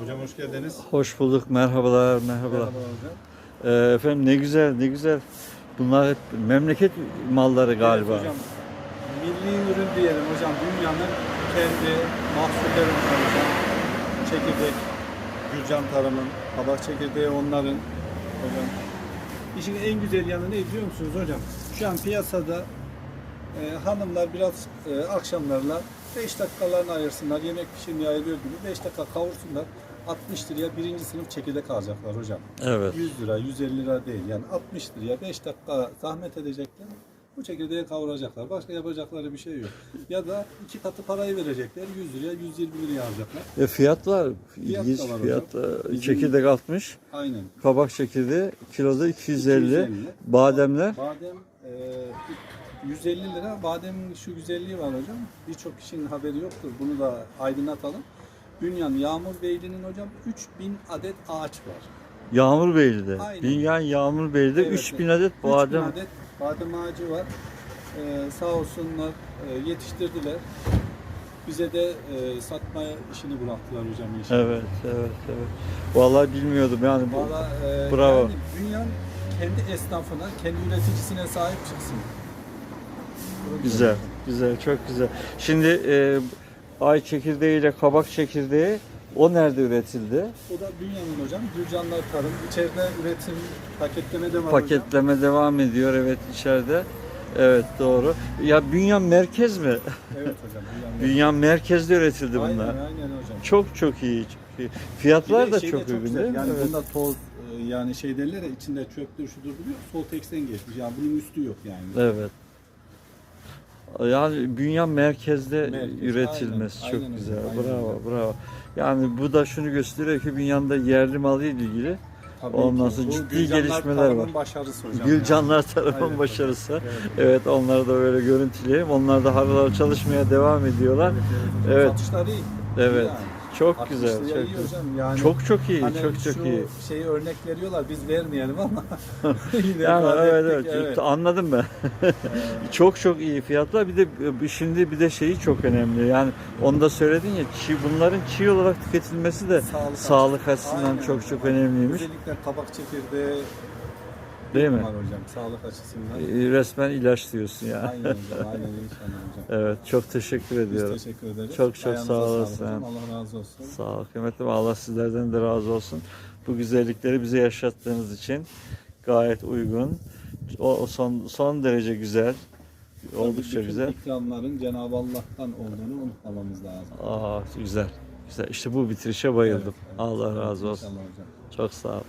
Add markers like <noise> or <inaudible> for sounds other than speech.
Hocam hoş geldiniz. Hoş bulduk, merhabalar, merhabalar. Merhaba. Ee, efendim ne güzel, ne güzel. Bunlar hep memleket malları galiba. Evet hocam. Milli ürün diyelim hocam. Dünyanın kendi mahsulleri hocam. Çekirdek, Gürcan Tarım'ın, kabak çekirdeği onların hocam. İşin en güzel yanı ne biliyor musunuz hocam? Şu an piyasada e, hanımlar biraz e, akşamlarla 5 dakikalarını ayırsınlar. Yemek pişirmeye ayırıyor gibi 5 dakika kavursunlar. 60 liraya birinci sınıf çekirdek alacaklar hocam. Evet. 100 lira, 150 lira değil. Yani 60 liraya 5 dakika zahmet edecekler. Bu çekirdeği kavuracaklar. Başka yapacakları bir şey yok. Ya da iki katı parayı verecekler. 100 liraya, 120 liraya alacaklar. E fiyatlar Fiyat ilginç hocam. fiyat. Ee, Bizim- Çekirdek 60, Aynen. kabak çekirdeği kiloda 250, 250. bademler Badem e, 150 lira. Bademin şu güzelliği var hocam. Birçok kişinin haberi yoktur. Bunu da aydınlatalım. Dünyanın Yağmur Beyli'nin hocam 3000 adet ağaç var. Yağmurbeyli'de. Aynen. Dünyanın Yağmurbeyli'de Evet, 3000 adet 3000 badem. adet badem ağacı var. Ee, sağ olsunlar e, yetiştirdiler. Bize de e, satma işini bıraktılar hocam inşallah. Evet, evet, evet. Vallahi bilmiyordum yani. bu- Valla e, Bravo. yani dünyanın kendi esnafına, kendi üreticisine sahip çıksın. Güzel, güzel, çok güzel. Şimdi e, ay çekirdeği ile kabak çekirdeği o nerede üretildi? O da dünyanın hocam Gürcanlar Tarım. İçeride üretim paketleme de var hocam. Paketleme devam ediyor evet içeride. Evet doğru. Ya Bünyan merkez mi? Evet hocam. Dünyanın <laughs> Bünyan merkezde üretildi Aynen, bunlar. aynen hocam. Çok çok iyi. Çok iyi. Fiyatlar da şey çok de uygun güzel. değil mi? Yani Evet. bunda toz e, yani şey derler ya içinde çöptür şudur biliyor. Sol teksten geçmiş. Yani bunun üstü yok yani. Evet. Yani Bünyan merkezde Merkez, üretilmesi aynen, çok aynen güzel. aynen bravo, bravo. Yani bu da şunu gösteriyor ki Bünyan'da yerli malı ile ilgili Tabii Ondan sonra ciddi Gülcanlar gelişmeler var. başarısı hocam. Gülcanlar tarafın Aynen. başarısı. Evet. Evet onları da böyle görüntüleyelim. Onlar da harıl çalışmaya devam ediyorlar. Evet. Satışları iyi. Evet. Yani. Çok 60 güzel. Çok iyi hocam. Yani Çok çok iyi. hani çok çok iyi. şeyi örnek veriyorlar biz vermeyelim ama <laughs> Yani evet, ettik, evet anladım ben. <laughs> <laughs> çok çok iyi fiyatlar. Bir de şimdi bir de şeyi çok önemli. Yani onu da söyledin ya çiğ bunların çiğ olarak tüketilmesi de Sağlık, sağlık açısından Aynen çok çok önemliymiş. Özellikle kabak çekirdeği Değil mi? var hocam sağlık açısından. E, Resmen ilaç diyorsun ya. Aynen hocam, aynen inşallah hocam. <laughs> Evet çok teşekkür Biz ediyorum. teşekkür ederiz. Çok çok Ayağınıza sağ sağlık olasın. hocam, Allah razı olsun. Sağ ol kıymetlim. Allah sizlerden de razı olsun. Bu güzellikleri bize yaşattığınız için gayet uygun. O o son son derece güzel. Oldukça Bütün güzel. ikramların Cenab-ı Allah'tan olduğunu unutmamamız lazım. Aa güzel. Güzel. İşte bu bitirişe bayıldım. Evet, evet. Allah razı olsun. İnşallah hocam. Çok sağ ol.